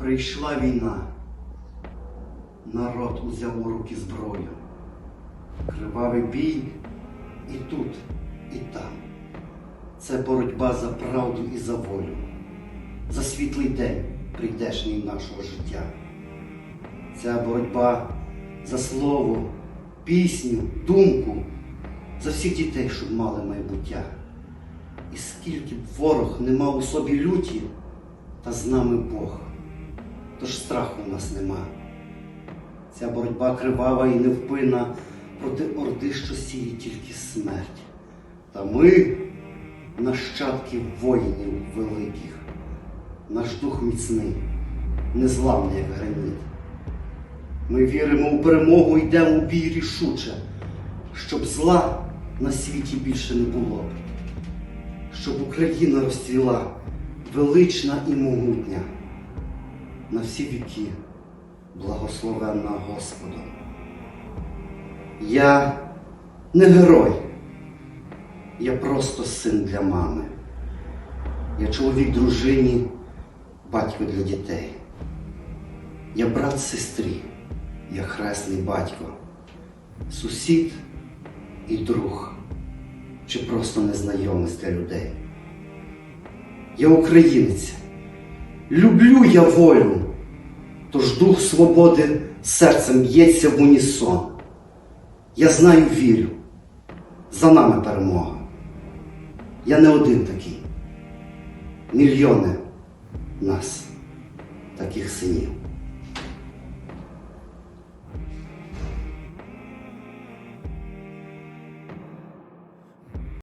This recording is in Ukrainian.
Прийшла війна, народ узяв у руки зброю. Кривавий бій і тут, і там. Це боротьба за правду і за волю, за світлий день прийдешній нашого життя. Ця боротьба за слово, пісню, думку, за всіх дітей, щоб мали майбуття. І скільки б ворог не мав у собі люті, та з нами Бог тож страху в нас нема. Ця боротьба кривава і невпинна проти орди, що сіє тільки смерть. Та ми нащадки воїнів великих, наш дух міцний, незламний, як граніт. Ми віримо у перемогу, йдемо у бій рішуче, щоб зла на світі більше не було, щоб Україна розцвіла велична і могутня на всі віки, благословенна Господом. Я не герой, я просто син для мами. Я чоловік дружині, батько для дітей. Я брат сестрі, я хресний батько, сусід і друг, чи просто незнайомець для людей. Я українець. Люблю я волю, тож дух свободи серцем б'ється в унісон. Я знаю вірю, за нами перемога. Я не один такий. Мільйони нас, таких синів.